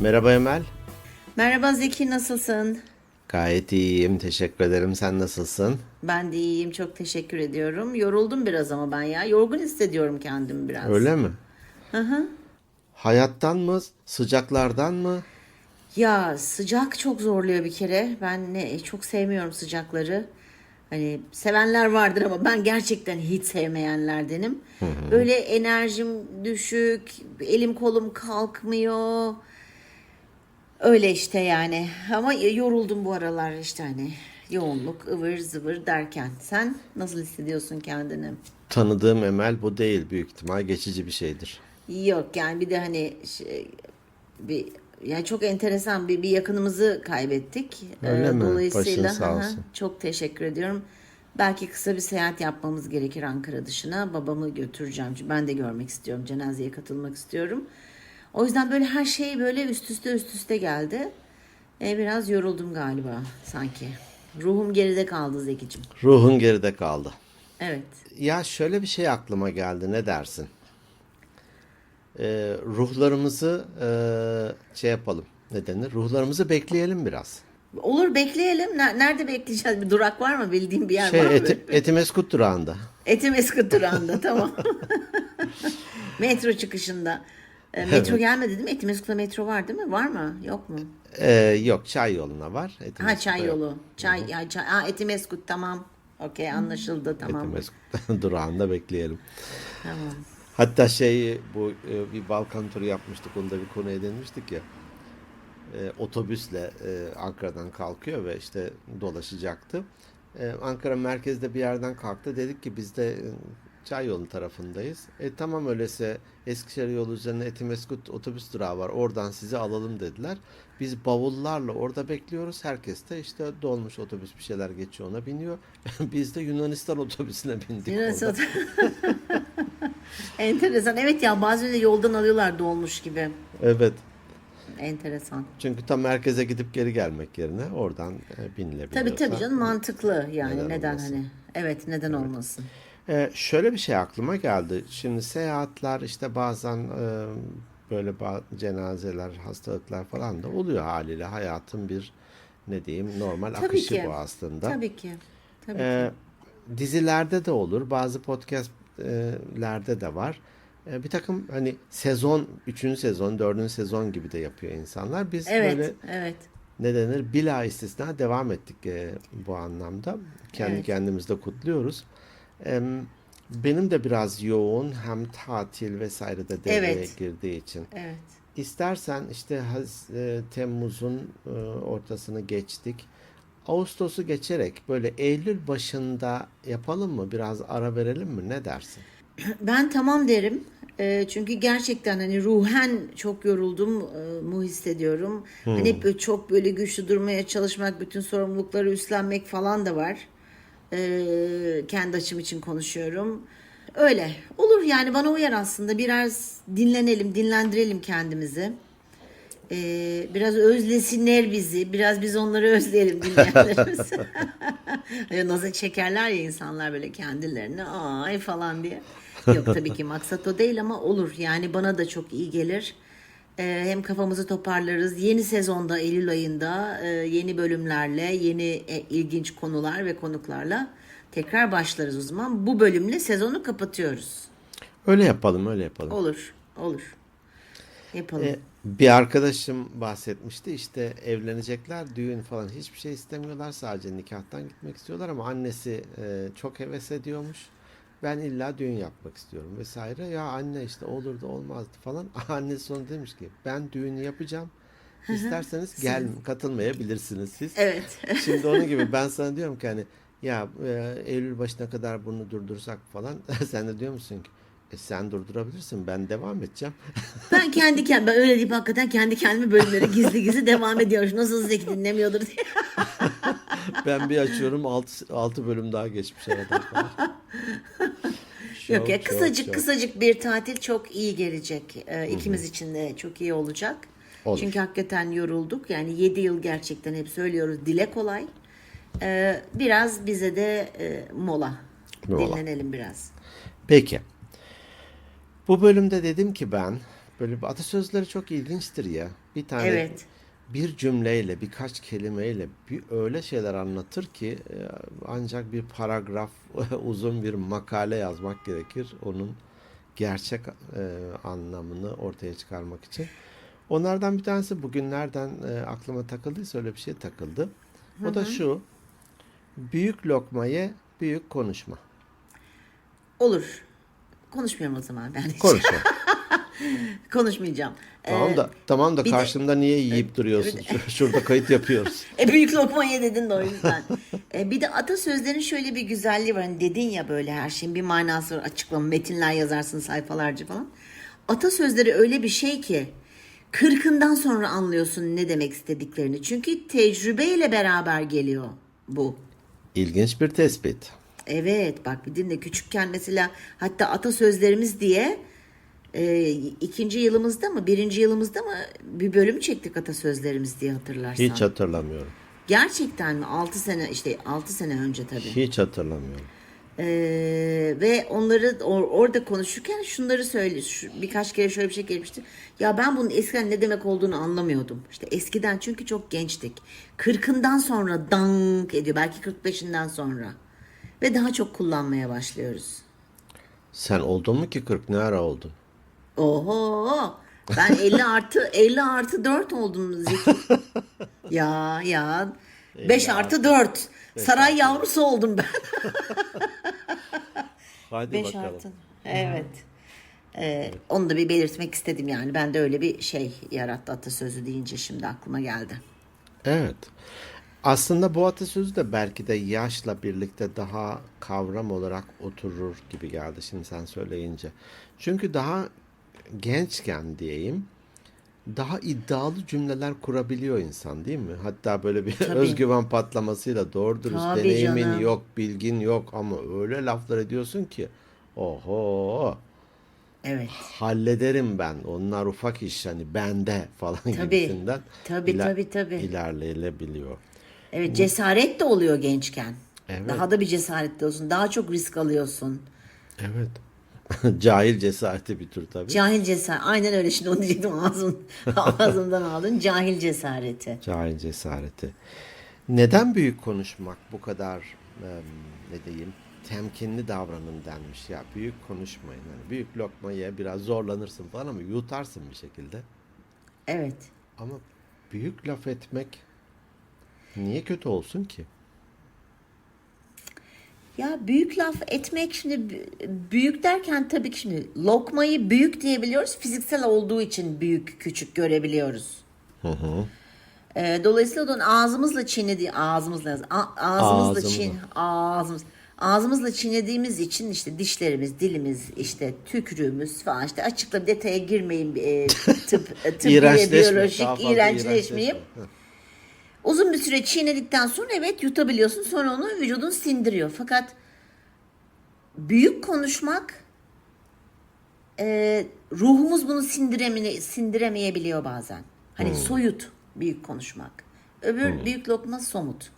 Merhaba Emel. Merhaba Zeki nasılsın? Gayet iyiyim. Teşekkür ederim. Sen nasılsın? Ben de iyiyim çok teşekkür ediyorum. Yoruldum biraz ama ben ya. Yorgun hissediyorum kendimi biraz. Öyle mi? Hayattan mı? Sıcaklardan mı? Ya sıcak çok zorluyor bir kere. Ben ne çok sevmiyorum sıcakları. Hani sevenler vardır ama ben gerçekten hiç sevmeyenlerdenim. Böyle enerjim düşük, elim kolum kalkmıyor. Öyle işte yani. Ama yoruldum bu aralar işte hani yoğunluk ıvır zıvır derken. Sen nasıl hissediyorsun kendini? Tanıdığım Emel bu değil. Büyük ihtimal geçici bir şeydir. Yok yani bir de hani şey, bir yani çok enteresan bir, bir yakınımızı kaybettik. Öyle Ee, mi? Dolayısıyla Başın sağ olsun. çok teşekkür ediyorum. Belki kısa bir seyahat yapmamız gerekir Ankara dışına. Babamı götüreceğim. Ben de görmek istiyorum. Cenazeye katılmak istiyorum. O yüzden böyle her şey böyle üst üste üst üste geldi. Ee, biraz yoruldum galiba sanki. Ruhum geride kaldı Zekicim. Ruhun geride kaldı. Evet. Ya şöyle bir şey aklıma geldi. Ne dersin? Ee, ruhlarımızı ee, şey yapalım. Ne denir? Ruhlarımızı bekleyelim biraz. Olur bekleyelim. Ner- Nerede bekleyeceğiz? Bir durak var mı? Bildiğin bir yer Şey var mı? Eti, Etimeskut durağında. Etimeskut durağında tamam. metro çıkışında. E, metro gelmedi değil mi? Etimeskut'ta metro var değil mi? Var mı? Yok mu? Ee, yok çay yoluna var. Ha Etimeskut'ta çay yok. yolu. Çay, ya, çay. Ha, Etimeskut tamam. Okey anlaşıldı tamam. Etimeskut durağında bekleyelim. Tamam. Hatta şey bu e, bir Balkan turu yapmıştık. Onu da bir konu edinmiştik ya. E, otobüsle e, Ankara'dan kalkıyor ve işte dolaşacaktı. E, Ankara merkezde bir yerden kalktı. Dedik ki biz de e, Çay yolu tarafındayız. E tamam öyleyse Eskişehir yolu üzerine Etimeskut otobüs durağı var. Oradan sizi alalım dediler. Biz bavullarla orada bekliyoruz. Herkes de işte dolmuş otobüs bir şeyler geçiyor ona biniyor. Biz de Yunanistan otobüsüne bindik. Yunanistan-. Enteresan. Evet ya bazen de yoldan alıyorlar dolmuş gibi. Evet. Enteresan. Çünkü tam merkeze gidip geri gelmek yerine oradan e, binilebiliyorsa. Tabii tabii canım mantıklı yani Neden neden, olmasın? hani. Evet neden olmasın. E, şöyle bir şey aklıma geldi. Şimdi seyahatler işte bazen e, böyle ba- cenazeler, hastalıklar falan da oluyor haliyle. Hayatın bir ne diyeyim normal Tabii akışı ki. bu aslında. Tabii ki. Tabii ki. E, dizilerde de olur. Bazı podcastlerde de var. E, bir takım hani sezon, üçüncü sezon, dördüncü sezon gibi de yapıyor insanlar. Biz Evet, böyle evet. ne denir bila istisna devam ettik e, bu anlamda. Kendi Evet. kendimizde kutluyoruz. Benim de biraz yoğun hem tatil vesaire de devreye Evet. girdiği için. Evet. İstersen işte e, Temmuz'un e, ortasını geçtik. Ağustos'u geçerek böyle Eylül başında yapalım mı? Biraz ara verelim mi? Ne dersin? Ben tamam derim. Eee, çünkü gerçekten hani ruhen çok yoruldum mu hissediyorum. Hani hep böyle çok böyle güçlü durmaya çalışmak, bütün sorumlulukları üstlenmek falan da var. Eee, kendi açım için konuşuyorum. Öyle. Olur yani bana uyar aslında. Biraz dinlenelim, dinlendirelim kendimizi. Eee, biraz özlesinler bizi. Biraz biz onları özleyelim dinleyenlerimiz. Nazı çekerler ya insanlar böyle kendilerini ay falan diye. Yok tabii ki maksat o değil ama olur. Yani bana da çok iyi gelir. Ee, hem kafamızı toparlarız. Yeni sezonda Eylül ayında e, yeni bölümlerle, yeni e, ilginç konular ve konuklarla tekrar başlarız o zaman. Bu bölümle sezonu kapatıyoruz. Öyle yapalım, öyle yapalım. Olur, olur. Yapalım. E, bir arkadaşım bahsetmişti işte evlenecekler düğün falan hiçbir şey istemiyorlar sadece nikahtan gitmek istiyorlar ama annesi e, çok heves ediyormuş. Ben illa düğün yapmak istiyorum vesaire. Ya anne işte olurdu olmazdı falan. Annesi sonra demiş ki ben düğünü yapacağım. İsterseniz gel katılmayabilirsiniz siz. Evet. Şimdi onun gibi ben sana diyorum ki hani ya e, Eylül başına kadar bunu durdursak falan sen de diyor musun ki e, sen durdurabilirsin ben devam edeceğim. Ben kendi kendime öyle deyip hakikaten kendi kendime bölümlere gizli gizli devam ediyorum. Nasıl Zeki dinlemiyordur diye. Ben bir açıyorum 6 6 bölüm daha geçmiş aradan. Yok ya Çok, kısacık çok, çok. kısacık bir tatil çok iyi gelecek. Ee, ikimiz için de çok iyi olacak. Olur. Çünkü hakikaten yorulduk. Yani 7 yıl gerçekten hep söylüyoruz dile kolay. Ee, biraz bize de e, mola. Mola. Dinlenelim biraz. Peki. Bu bölümde dedim ki ben Böyle atasözleri çok ilginçtir ya. Bir tane Evet. Bir cümleyle, birkaç kelimeyle bir öyle şeyler anlatır ki e, ancak bir paragraf, uzun bir makale yazmak gerekir onun gerçek e, anlamını ortaya çıkarmak için. Onlardan bir tanesi bugünlerden e, aklıma takıldıysa öyle bir şey takıldı. O da şu. Büyük lokma ye, büyük konuşma. Olur. Konuşmuyorum o zaman ben. hiç. Konuşma. Konuşmayacağım. tamam Ee, da tamam da bir de- karşımda niye yiyip duruyorsun? Şur- Şurada kayıt yapıyoruz. E büyük lokma ye dedin de o yüzden. e, bir de atasözlerin şöyle bir güzelliği var. Hani dedin ya böyle her şeyin bir manası var. Açıklama, metinler yazarsın sayfalarca falan. Atasözleri öyle bir şey ki kırkından sonra anlıyorsun ne demek istediklerini. Çünkü tecrübeyle beraber geliyor bu. İlginç bir tespit. Evet bak bir dinle küçükken mesela hatta atasözlerimiz diye e, ikinci yılımızda mı birinci yılımızda mı bir bölüm çektik atasözlerimiz diye hatırlarsan. Hiç hatırlamıyorum. Gerçekten mi? 6 sene işte 6 sene önce tabii. Hiç hatırlamıyorum. Ee, ve onları or- orada konuşurken şunları söyle şu- birkaç kere şöyle bir şey gelmişti. Ya ben bunun eskiden ne demek olduğunu anlamıyordum. İşte eskiden çünkü çok gençtik. Kırkından sonra dank ediyor. Belki 45'inden sonra. Ve daha çok kullanmaya başlıyoruz. Sen oldun mu ki 40 ne ara oldun? Oho! Ben 50 artı 50 artı 4 oldum Zeki. ya ya. 5 artı 4. Saray yavrusu oldum ben. Hadi 5 artı. Evet. Ee, Onu da bir belirtmek istedim yani. Ben de öyle bir şey yarattı atasözü deyince şimdi aklıma geldi. Evet. Aslında bu atasözü de belki de yaşla birlikte daha kavram olarak oturur gibi geldi şimdi sen söyleyince. Çünkü daha gençken diyeyim daha iddialı cümleler kurabiliyor insan değil mi? Hatta böyle bir Tabii. özgüven patlamasıyla doğru dürüst Tabii deneyimin canım. yok, bilgin yok ama öyle laflar ediyorsun ki oho Evet. hallederim ben. Onlar ufak iş hani bende falan Tabii. gibisinden Tabii, iler- tabii, tabii. ilerleyebiliyor. Evet cesaret de oluyor gençken. Evet. Daha da bir cesaretli olsun. Daha çok risk alıyorsun. Evet. Cahil cesareti bir tür tabii. Cahil cesaret. Aynen öyle şimdi onu diyecektim ağzım, ağzımdan aldın. Cahil cesareti. Cahil cesareti. Neden büyük konuşmak bu kadar ne diyeyim temkinli davranın denmiş ya büyük konuşmayın. Yani büyük lokma ye biraz zorlanırsın falan ama yutarsın bir şekilde. Evet. Ama büyük laf etmek niye kötü olsun ki? Ya büyük laf etmek şimdi bü- büyük derken tabii ki şimdi lokmayı büyük diyebiliyoruz. Fiziksel olduğu için büyük küçük görebiliyoruz. Ee, dolayısıyla da onu ağzımızla çiğnediği ağzımızla ağzımızla çiğn ağzımız ağzımızla çiğnediğimiz için işte dişlerimiz, dilimiz, işte tükürüğümüz falan işte açıkla detaya girmeyin e, tıp e, tıbbi ve biyolojik iğrençleşmeyeyim. Uzun bir süre çiğnedikten sonra evet yutabiliyorsun. Sonra onu vücudun sindiriyor. Fakat büyük konuşmak e, ruhumuz bunu sindiremine, sindiremeyebiliyor bazen. Hani soyut büyük konuşmak. Öbür büyük lokma somut.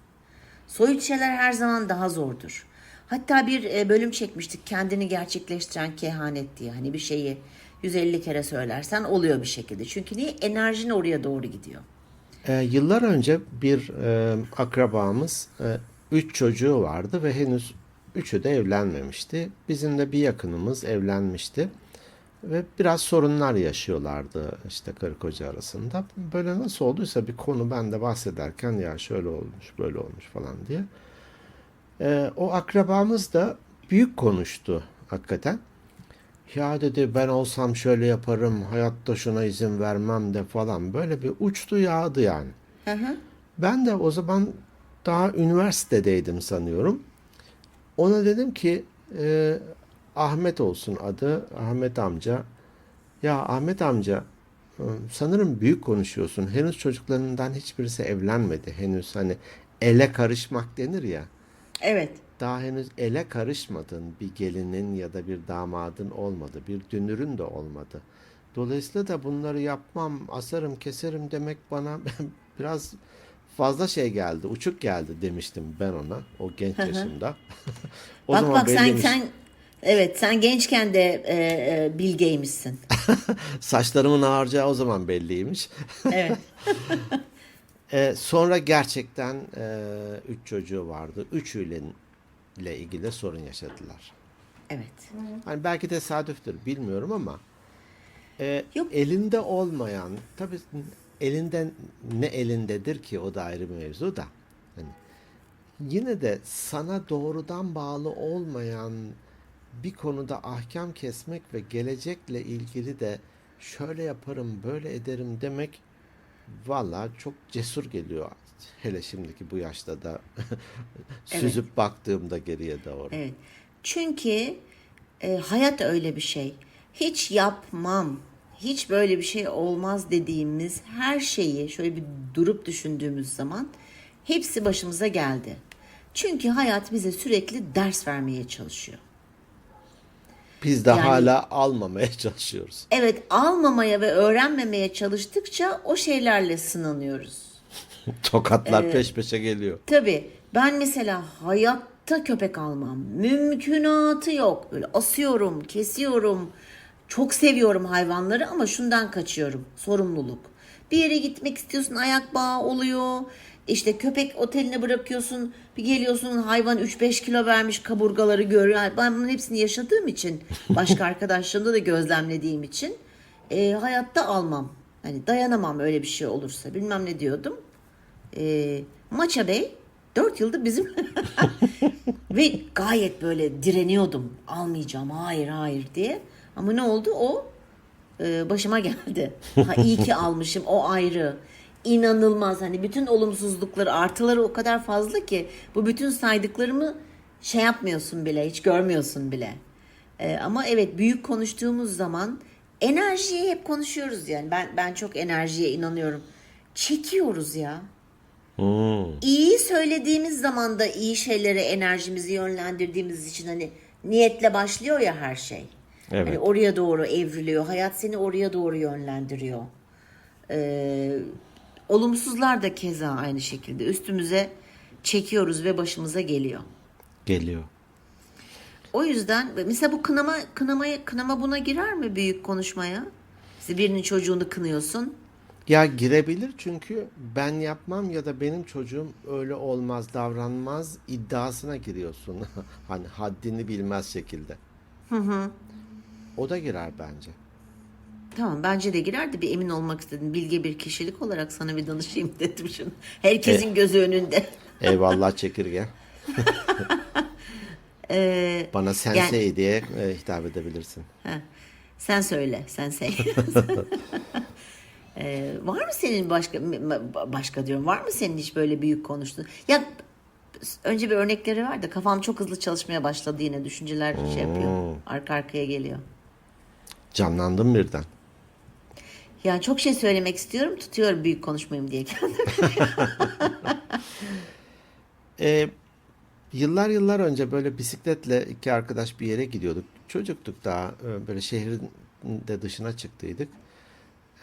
Soyut şeyler her zaman daha zordur. Hatta bir e, bölüm çekmiştik kendini gerçekleştiren kehanet diye. Hani bir şeyi 150 kere söylersen oluyor bir şekilde. Çünkü niye? Enerjin oraya doğru gidiyor. Ee, yıllar önce bir e, akrabamız e, üç çocuğu vardı ve henüz üçü de evlenmemişti. Bizim de bir yakınımız evlenmişti ve biraz sorunlar yaşıyorlardı işte karı koca arasında. Böyle nasıl olduysa bir konu ben de bahsederken ya şöyle olmuş böyle olmuş falan diye. Ee, o akrabamız da büyük konuştu hakikaten. Ya dedi ben olsam şöyle yaparım, hayatta şuna izin vermem de falan. Böyle bir uçtu yağdı yani. Hı hı. Ben de o zaman daha üniversitedeydim sanıyorum. Ona dedim ki e, Ahmet olsun adı, Ahmet amca. Ya Ahmet amca e, sanırım büyük konuşuyorsun. Henüz çocuklarından hiçbirisi evlenmedi. Henüz hani ele karışmak denir ya Evet. Daha henüz ele karışmadın bir gelinin ya da bir damadın olmadı, bir dünürün de olmadı. Dolayısıyla da bunları yapmam, asarım, keserim demek bana biraz fazla şey geldi, uçuk geldi demiştim ben ona o genç yaşımda. o bak zaman bak sen sen evet sen gençken de e, e, bilgeymişsin. Saçlarımın ağaracağı o zaman belliymiş. Evet. E, sonra gerçekten e, üç çocuğu vardı. Üçüyle ile ilgili sorun yaşadılar. Evet. Hani belki tesadüftür bilmiyorum ama e, Yok. elinde olmayan tabii elinden ne elindedir ki o da ayrı bir mevzu da. Hani yine de sana doğrudan bağlı olmayan bir konuda ahkam kesmek ve gelecekle ilgili de şöyle yaparım, böyle ederim demek valla çok cesur geliyor. Hele şimdiki bu yaşta da süzüp baktığımda geriye doğru. Evet. Çünkü e, hayat öyle bir şey. Hiç yapmam, hiç böyle bir şey olmaz dediğimiz her şeyi şöyle bir durup düşündüğümüz zaman hepsi başımıza geldi. Çünkü hayat bize sürekli ders vermeye çalışıyor. Biz de Yani- hala almamaya çalışıyoruz. Evet, almamaya ve öğrenmemeye çalıştıkça o şeylerle sınanıyoruz. Tokatlar peş peşe geliyor. Tabii ben mesela hayatta köpek almam. Mümkünatı yok. Böyle asıyorum, kesiyorum. Çok seviyorum hayvanları ama şundan kaçıyorum. Sorumluluk. Bir yere gitmek istiyorsun ayak bağı oluyor. İşte köpek oteline bırakıyorsun. Bir geliyorsun hayvan 3-5 kilo vermiş kaburgaları görüyor. Ben bunun hepsini yaşadığım için başka arkadaşlarımda da gözlemlediğim için e, hayatta almam. Hani dayanamam öyle bir şey olursa. Bilmem ne diyordum e, Maça Bey 4 yıldır bizim ve gayet böyle direniyordum. Almayacağım hayır hayır diye. Ama ne oldu o e, başıma geldi. Ha, iyi ki almışım o ayrı. İnanılmaz hani bütün olumsuzlukları artıları o kadar fazla ki bu bütün saydıklarımı şey yapmıyorsun bile hiç görmüyorsun bile. E, ama evet büyük konuştuğumuz zaman enerjiyi hep konuşuyoruz yani ben ben çok enerjiye inanıyorum. Çekiyoruz ya. İyi söylediğimiz zaman da iyi şeylere enerjimizi yönlendirdiğimiz için hani niyetle başlıyor ya her şey. Evet. Hani oraya doğru evriliyor. Hayat seni oraya doğru yönlendiriyor. Ee, olumsuzlar da keza aynı şekilde üstümüze çekiyoruz ve başımıza geliyor. Geliyor. O yüzden mesela bu kınama kınamaya kınama buna girer mi büyük konuşmaya? İşte birinin çocuğunu kınıyorsun. Ya girebilir çünkü ben yapmam ya da benim çocuğum öyle olmaz, davranmaz iddiasına giriyorsun. hani haddini bilmez şekilde. O da girer bence. Tamam bence de girer de bir emin olmak istedim. Bilge bir kişilik olarak sana bir danışayım dedim şunu. Herkesin gözü önünde. Eyvallah çekirge. Bana sensei diye e, hitap edebilirsin. Ha, Sen söyle, sen say. Ee, var mı senin başka başka diyorum var mı senin hiç böyle büyük konuştuğun? Ya önce bir örnekleri var da kafam çok hızlı çalışmaya başladı yine düşünceler şey yapıyor. Arka arkaya geliyor. Canlandım birden. Ya çok şey söylemek istiyorum tutuyorum büyük konuşmayayım diye kendimi. Ee, yıllar yıllar önce böyle bisikletle iki arkadaş bir yere gidiyorduk. Çocuktuk daha e, böyle şehrin de dışına çıktıydık.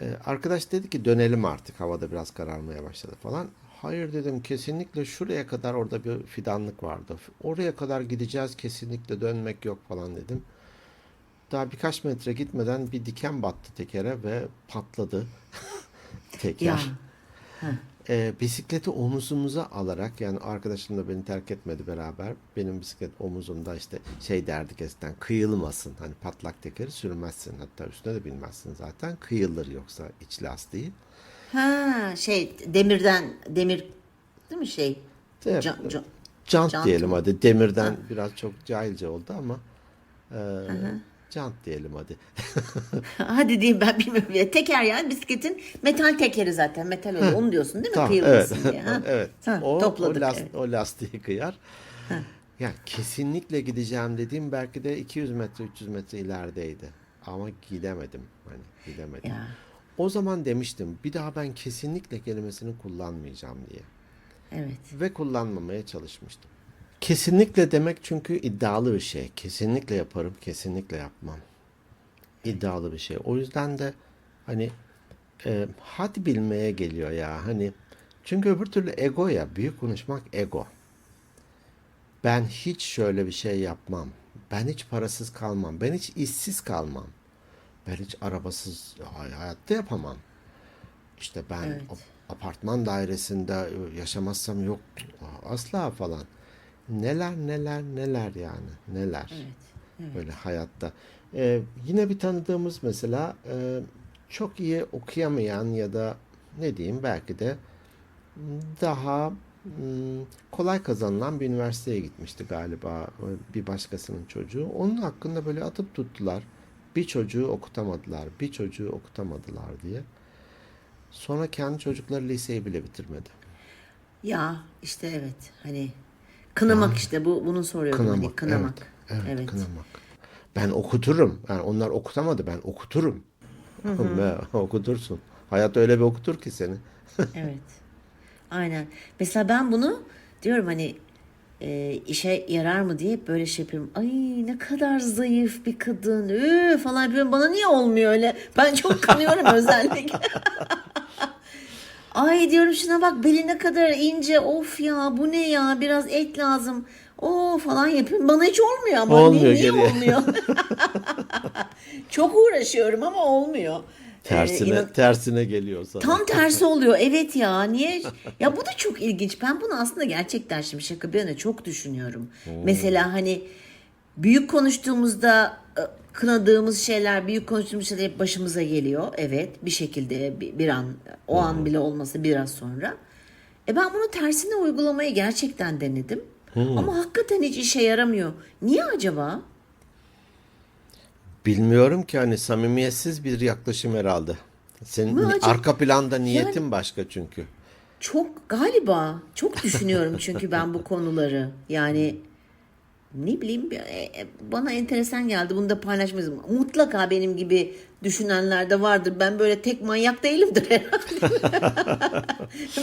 Ee, arkadaş dedi ki dönelim artık havada biraz kararmaya başladı falan. Hayır dedim kesinlikle şuraya kadar orada bir fidanlık vardı. Oraya kadar gideceğiz kesinlikle dönmek yok falan dedim. Daha birkaç metre gitmeden bir diken battı tekere ve patladı teker. ya Ee, bisikleti omuzumuza alarak yani arkadaşım da beni terk etmedi beraber. Benim bisiklet omuzumda işte şey derdik eskiden kıyılmasın. Hani patlak tekeri sürmezsin hatta üstüne de binmezsin zaten. Kıyılır yoksa iç lastiği. ha şey demirden demir değil mi şey? Evet, Can- can- Jant Jant diyelim hadi. Demirden biraz çok cahilce oldu ama e, jant diyelim hadi. Hadi diyeyim ben bilmiyorum. Ya, teker yani bisikletin metal tekeri zaten. Metal oluyor. Onu diyorsun değil mi? Tamam, Kıyılmasın evet. diye. Ha? evet. Ha, o, topladık. o, last- evet. o lastiği kıyar. Ya kesinlikle gideceğim dediğim belki de 200 metre 300 metre ilerideydi. Ama gidemedim. Hani gidemedim. Ya. O zaman demiştim bir daha ben kesinlikle kelimesini kullanmayacağım diye. Evet. Ve kullanmamaya çalışmıştım. Kesinlikle demek çünkü iddialı bir şey. Kesinlikle yaparım, kesinlikle yapmam. İddialı bir şey. O yüzden de hani e, hadi bilmeye geliyor ya. Hani çünkü öbür türlü ego ya. Büyük konuşmak ego. Ben hiç şöyle bir şey yapmam. Ben hiç parasız kalmam. Ben hiç işsiz kalmam. Ben hiç arabasız hay- hayatta yapamam. İşte ben Evet. ap- apartman dairesinde yaşamazsam yok asla falan. Neler neler neler yani neler. Böyle hayatta. Ee, yine bir tanıdığımız mesela e, çok iyi okuyamayan ya da ne diyeyim belki de daha kolay kazanılan bir üniversiteye gitmişti galiba e, bir başkasının çocuğu. Onun hakkında böyle atıp tuttular. Bir çocuğu okutamadılar, bir çocuğu okutamadılar diye. Sonra kendi çocukları liseyi bile bitirmedi. Ya işte evet hani kınamak işte bu bunu soruyorum hani Kınamak, kınamak. Evet, Evet. kınamak. Ben okuturum. Yani onlar okutamadı, ben okuturum. Ve okutursun. Hayat öyle bir okutur ki seni. Evet. Aynen. Mesela ben bunu diyorum hani e, işe yarar mı diye böyle şey yapıyorum. Ay ne kadar zayıf bir kadın. Üü, falan yapıyorum. Bana niye olmuyor öyle? Ben çok kanıyorum özellikle. Ay diyorum şuna bak beli ne kadar ince. Of ya bu ne ya biraz et lazım. O falan yapıyorum. Bana hiç olmuyor ama. Olmuyor, niye, niye olmuyor? çok uğraşıyorum ama olmuyor. Ee, Tersine inan- tersine geliyor sana. Tam tersi oluyor. Evet ya. Niye? Ya bu da çok ilginç. Ben bunu aslında gerçekten şimdi şaka bir yana çok düşünüyorum. Mesela hani büyük konuştuğumuzda kınadığımız şeyler, büyük konuştuğumuz şeyler hep başımıza geliyor. Evet, bir şekilde bir, bir an, o an bile olmasa biraz sonra. E ben bunu tersine uygulamayı gerçekten denedim. Ama hakikaten hiç işe yaramıyor. Niye acaba? Bilmiyorum ki hani samimiyetsiz bir yaklaşım herhalde. Senin Bu acaba- arka planda niyetin başka çünkü. Çok galiba çok düşünüyorum çünkü ben bu konuları. Yani ne bileyim e, e, bana enteresan geldi. Bunu da paylaşmayız. Mutlaka benim gibi düşünenler de vardır. Ben böyle tek manyak değilimdir herhalde.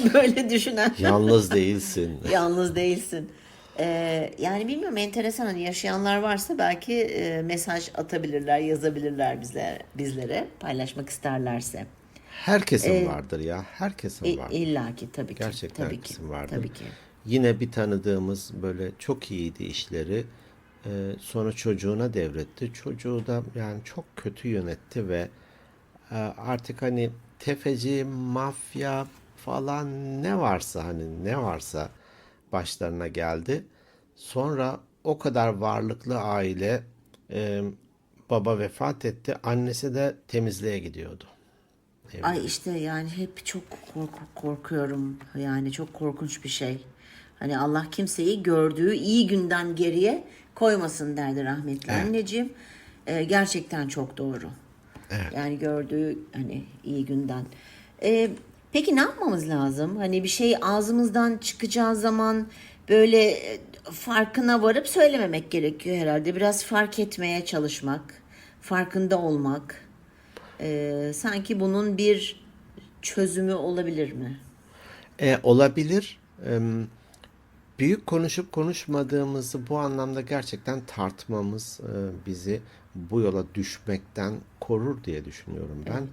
böyle düşünen. Yalnız değilsin. Yalnız değilsin. Ee, yani bilmiyorum enteresan hani yaşayanlar varsa belki e, mesaj atabilirler, yazabilirler bize bizlere paylaşmak isterlerse. Herkesin vardır ya. Herkesin E, vardır. İlla ki tabii ki. Gerçekten tabii ki. herkesin vardır. Tabii ki. Yine bir tanıdığımız böyle çok iyiydi işleri. Ee, sonra çocuğuna devretti. Çocuğu da yani çok kötü yönetti ve e, artık hani tefeci, mafya falan ne varsa hani ne varsa başlarına geldi. Sonra o kadar varlıklı aile e, baba vefat etti. Annesi de temizliğe gidiyordu. Ay işte yani hep çok korku- korkuyorum. Yani çok korkunç bir şey. Hani Allah kimseyi gördüğü iyi günden geriye koymasın derdi rahmetli anneciğim. Ee, gerçekten çok doğru. Yani gördüğü hani iyi günden. Ee, peki ne yapmamız lazım? Hani bir şey ağzımızdan çıkacağı zaman böyle e, farkına varıp söylememek gerekiyor herhalde. Biraz fark etmeye çalışmak, farkında olmak. Ee, sanki bunun bir çözümü olabilir mi? E, olabilir. Em, büyük konuşup konuşmadığımızı bu anlamda gerçekten tartmamız e, bizi bu yola düşmekten korur diye düşünüyorum ben.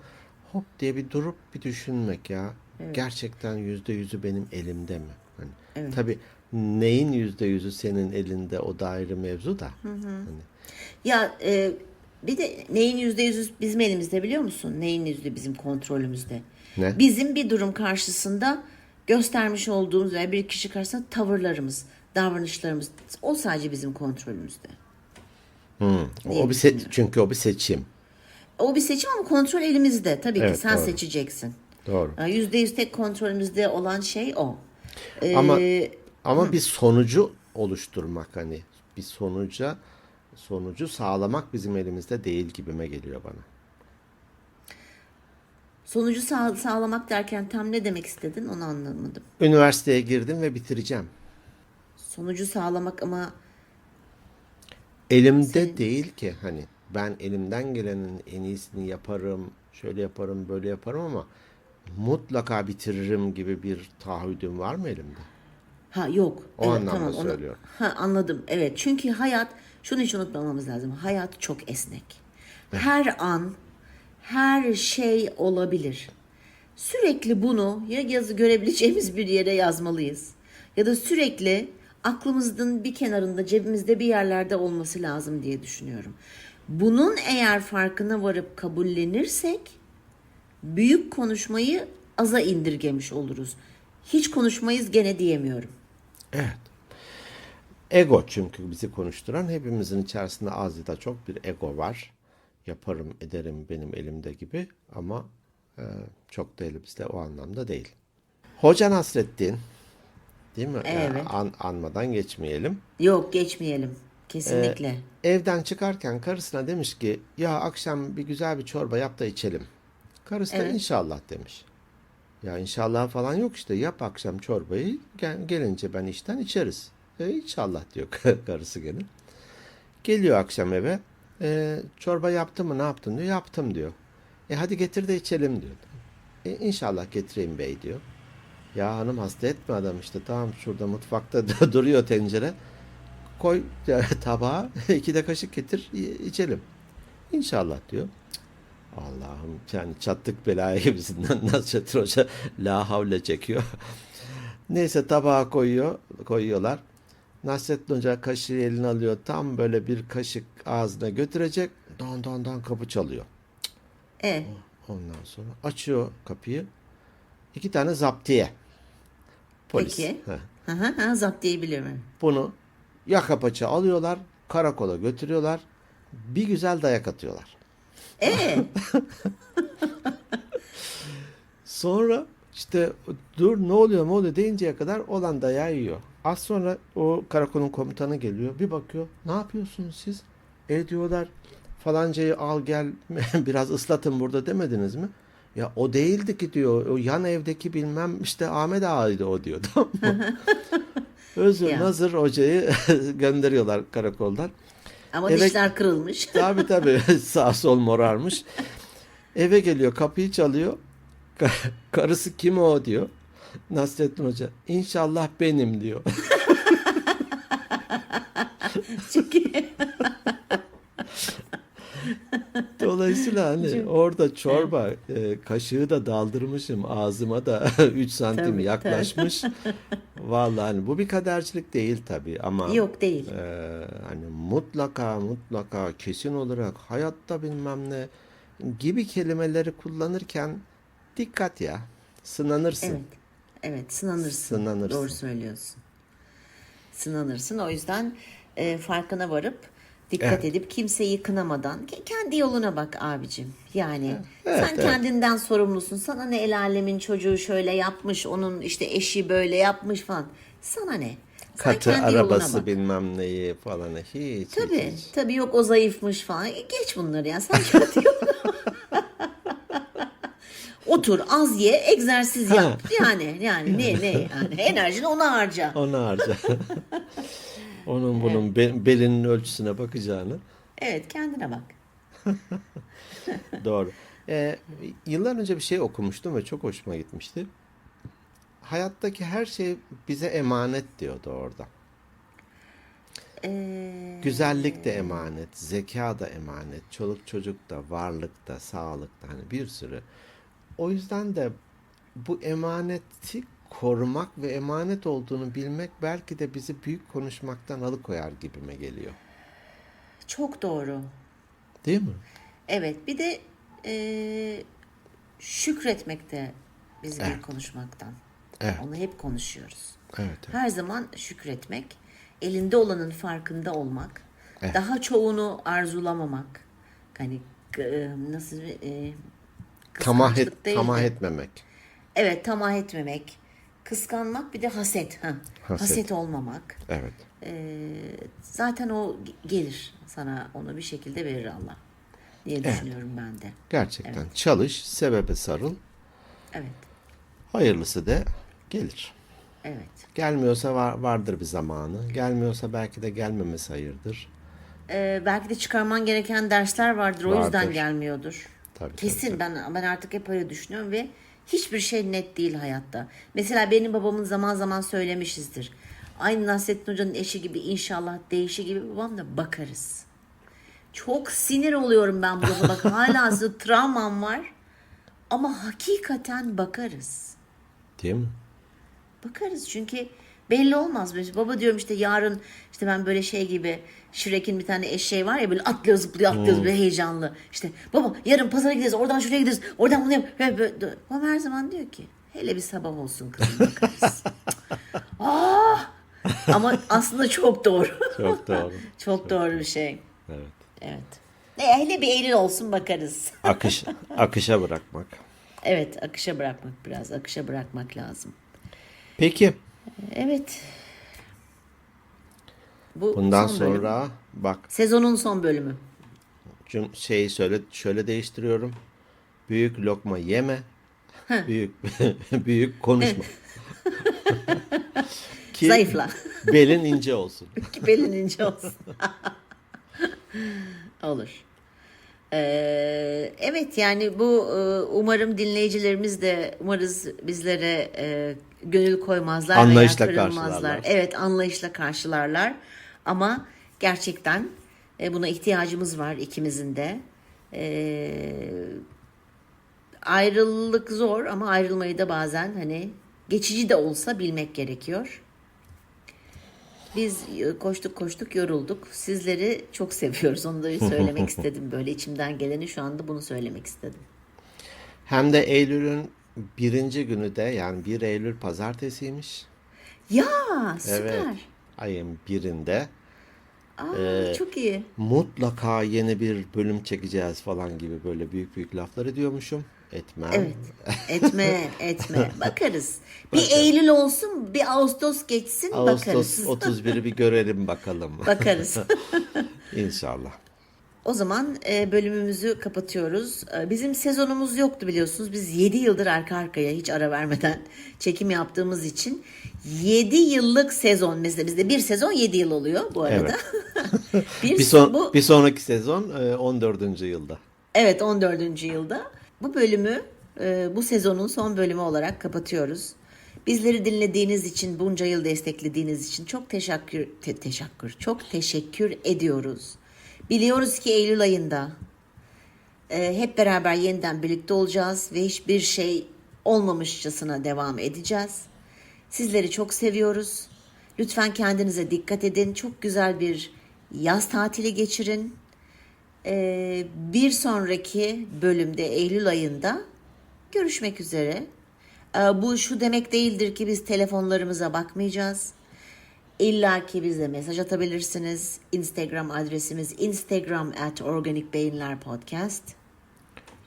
Hop diye bir durup bir düşünmek ya. Gerçekten yüzde yüzü benim elimde mi? Hani, Tabii neyin yüzde yüzü senin elinde o da ayrı mevzu da. Hani, Ya e, bir de neyin yüzde yüzü bizim elimizde biliyor musun? Neyin yüzde bizim kontrolümüzde? Ne? Bizim bir durum karşısında göstermiş olduğumuz veya bir kişi karşısında tavırlarımız, davranışlarımız o sadece bizim kontrolümüzde. o bir se- çünkü o bir seçim. O bir seçim ama kontrol elimizde. Tabii ki Evet, sen doğru. seçeceksin. Doğru. Yüzde yüz tek kontrolümüzde olan şey o. Ama Ee, ama bir sonucu oluşturmak hani bir sonuca sonucu sağlamak bizim elimizde değil gibime geliyor bana. Sonucu sağ- sağlamak derken tam ne demek istedin onu anlamadım. Üniversiteye girdim ve bitireceğim. Sonucu sağlamak ama Elimde değil ki hani ben elimden gelenin en iyisini yaparım, şöyle yaparım, böyle yaparım ama mutlaka bitiririm gibi bir taahhüdüm var mı elimde? ha yok. O anlamda onu- söylüyorum. ha anladım. Evet. Çünkü hayat şunu hiç unutmamamız lazım. Hayat çok esnek. Her an her şey olabilir. Sürekli bunu ya yazı görebileceğimiz bir yere yazmalıyız ya da sürekli aklımızın bir kenarında cebimizde bir yerlerde olması lazım diye düşünüyorum. Bunun eğer farkına varıp kabullenirsek büyük konuşmayı aza indirgemiş oluruz. Hiç konuşmayız gene diyemiyorum. Evet. Ego çünkü bizi konuşturan hepimizin içerisinde az ya da çok bir ego var. Yaparım, ederim benim elimde gibi ama e, çok da elimizde o anlamda değil. Hoca Nasreddin değil mi? Evet. an- anmadan geçmeyelim. Yok geçmeyelim. Kesinlikle. Evden çıkarken karısına demiş ki ya akşam bir güzel bir çorba yap da içelim. Karısı da Evet. inşallah demiş. Ya inşallah falan yok işte yap akşam çorbayı gel- gelince ben işten içeriz. E, inşallah diyor karısı gene. Geliyor akşam eve. E, çorba yaptın mı ne yaptın diyor. Yaptım diyor. E hadi getir de içelim diyor. E, inşallah getireyim bey diyor. Ya hanım hasta etme adam işte tamam şurada mutfakta duruyor tencere. Koy tabağa iki de kaşık getir içelim. İnşallah diyor. Allah'ım yani çattık belaya gibisinden Nasrettin Hoca la havle çekiyor. Neyse tabağa koyuyor, koyuyorlar. Nasrettin Hoca kaşığı eline alıyor. Tam böyle bir kaşık ağzına götürecek. Don don don kapı çalıyor. E, Ondan sonra açıyor kapıyı. İki tane zaptiye. Polis. Peki. Heh. hı hı, hı, zapt diyebilirim. Bunu yaka paça alıyorlar. Karakola götürüyorlar. Bir güzel dayak atıyorlar. E, Sonra işte dur ne oluyor ne oluyor deyinceye kadar olan dayağı yiyor. Az sonra o karakolun komutanı geliyor. Bir bakıyor. Ne yapıyorsunuz siz? E diyorlar falancayı al gel biraz ıslatın burada demediniz mi? Ya o değildi ki diyor. O yan evdeki bilmem işte Ahmet Ağa'ydı o diyor. Tamam mı? Özür Ya. nazır hocayı gönderiyorlar karakoldan. ama Evet. dişler kırılmış. Tabii tabii sağ sol morarmış. Eve geliyor kapıyı çalıyor. Ka- Karısı kim o diyor. Nasrettin Hoca İnşallah benim diyor. Çünkü Dolayısıyla hani Çok- orada çorba e, kaşığı da daldırmışım ağzıma da 3 santim Tabii, yaklaşmış. Vallahi hani bu bir kadercilik değil tabii ama yok değil. e, hani mutlaka mutlaka kesin olarak hayatta bilmem ne gibi kelimeleri kullanırken dikkat ya. Sınanırsın. Evet. Evet sınanırsın. Sınanırsın. Doğru söylüyorsun. Sınanırsın. O yüzden e, farkına varıp dikkat Evet. edip kimseyi kınamadan ke- kendi yoluna bak abicim. Yani Evet, sen evet. kendinden sorumlusun. Sana ne el alemin çocuğu şöyle yapmış, onun işte eşi böyle yapmış falan. Sana ne? Sen Katı arabası bilmem neyi falan hiç. Tabii, hiç, hiç. tabii yok o zayıfmış falan. E, Geç bunları ya. Sen kendi Otur, az ye, egzersiz yap. Yani yani ne ne yani enerjini ona harca. Onu harca. Onun bunun be- belinin ölçüsüne bakacağını. Evet, kendine bak. Doğru. Ee, yıllar önce bir şey okumuştum ve çok hoşuma gitmişti. Hayattaki her şey bize emanet diyordu orada. Ee, Güzellik de emanet, zeka da emanet, çoluk çocuk da, varlık da, sağlık da hani bir sürü. O yüzden de bu emaneti korumak ve emanet olduğunu bilmek belki de bizi büyük konuşmaktan alıkoyar gibime geliyor. çok doğru. Değil mi? Evet, bir de e, şükretmek de bizi Evet. bir konuşmaktan. Evet. Onu hep konuşuyoruz. Evet. evet. Her zaman şükretmek, elinde olanın farkında olmak, Evet. daha çoğunu arzulamamak. Hani e, nasıl e, Tamah, et, değil tamah de- etmemek. Evet, tamah etmemek. Kıskanmak bir de haset. Ha. Haset. Haset. olmamak. Evet. Ee, zaten o ge- gelir sana onu bir şekilde verir Allah diye düşünüyorum ben de. Gerçekten çalış, sebebe sarıl. Evet. Hayırlısı da gelir. Evet. Gelmiyorsa var, vardır bir zamanı. Gelmiyorsa belki de gelmemesi hayırdır. Ee, belki de çıkarman gereken dersler vardır. O Vardır. yüzden gelmiyordur. Tabii, Kesin tabii, ben ben artık hep öyle düşünüyorum ve hiçbir şey net değil hayatta. Mesela benim babamın zaman zaman söylemişizdir. Aynı Nasrettin Hoca'nın eşi gibi inşallah değişi gibi babam da bakarız. Çok sinir oluyorum ben bu lafa. Bak hala travmam var. Ama hakikaten bakarız. Değil mi? Bakarız çünkü Belli olmaz. Baba diyorum işte yarın işte ben böyle şey gibi Shrek'in bir tane eşeği var ya böyle atlıyor zıplıyor atlıyor zıplıyor heyecanlı. İşte baba yarın pazara gideriz oradan şuraya gideriz oradan bunu yap. Böyle- böyle- Babam her zaman diyor ki hele bir sabah olsun kızım bakarız. ah! Ama aslında çok doğru. Çok doğru. çok doğru bir şey. Evet. Evet. E, hele bir Eylül olsun bakarız. Akış, akışa bırakmak. Evet akışa bırakmak biraz akışa bırakmak lazım. Peki Evet. Bu bundan son bölüm. sonra bak Sezonun son bölümü. cüm şeyi söyle şöyle değiştiriyorum. Büyük lokma yeme. büyük büyük konuşma. Ki Zayıfla. belin ince olsun. Ki belin ince olsun. Olur. Ee, evet yani bu e, umarım dinleyicilerimiz de umarız bizlere e, gönül koymazlar Anlayışla veya karşılarlar. Evet anlayışla karşılarlar ama gerçekten e, buna ihtiyacımız var ikimizin de. Ee, ayrılık zor ama ayrılmayı da bazen hani geçici de olsa bilmek gerekiyor. Biz e, koştuk koştuk yorulduk. Sizleri çok seviyoruz. Onu da söylemek istedim. Böyle içimden geleni şu anda bunu söylemek istedim. Hem de Eylül'ün birinci günü de yani 1 Eylül pazartesiymiş. Ya süper. Evet. Ayın birinde Aa, çok iyi. mutlaka yeni bir bölüm çekeceğiz falan gibi böyle büyük büyük laflar ediyormuşum. Etmem. Evet. Etme, etme. Bakarız. Bir Eylül olsun, bir Ağustos geçsin Ağustos bakarız. 31'i bir görelim bakalım. Bakarız. İnşallah. O zaman e, bölümümüzü kapatıyoruz. E, Bizim sezonumuz yoktu biliyorsunuz. Biz 7 yıldır arka arkaya hiç ara vermeden çekim yaptığımız için 7 yıllık sezon mesela bizde bir sezon 7 yıl oluyor bu arada. bir, Bir, son, bu bir sonraki sezon e, 14. yılda. evet 14. yılda bu bölümü e, bu sezonun son bölümü olarak kapatıyoruz. Bizleri dinlediğiniz için, bunca yıl desteklediğiniz için çok teşekkür te- teşekkür çok teşekkür ediyoruz. Biliyoruz ki Eylül ayında e, hep beraber yeniden birlikte olacağız ve hiçbir şey olmamışçasına devam edeceğiz. Sizleri çok seviyoruz. Lütfen kendinize dikkat edin. Çok güzel bir yaz tatili geçirin. E, bir sonraki bölümde Eylül ayında görüşmek üzere. E, bu şu demek değildir ki biz telefonlarımıza bakmayacağız. İlla ki bize mesaj atabilirsiniz. Instagram adresimiz instagram at organik beyinler podcast.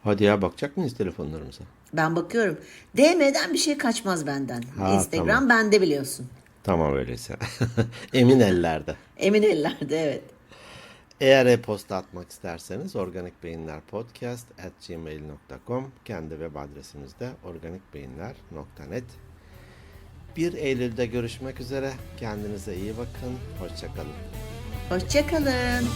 Hadi ya bakacak mıyız telefonlarımıza? Ben bakıyorum. DM'den bir şey kaçmaz benden. Ha, Instagram tamam. bende biliyorsun. Tamam öyleyse. Emin ellerde. Emin ellerde evet. Eğer e-posta atmak isterseniz organikbeyinlerpodcast at gmail.com kendi web adresimizde organikbeyinler.net 1 Eylül'de görüşmek üzere. Kendinize iyi bakın. Hoşçakalın. Hoşçakalın.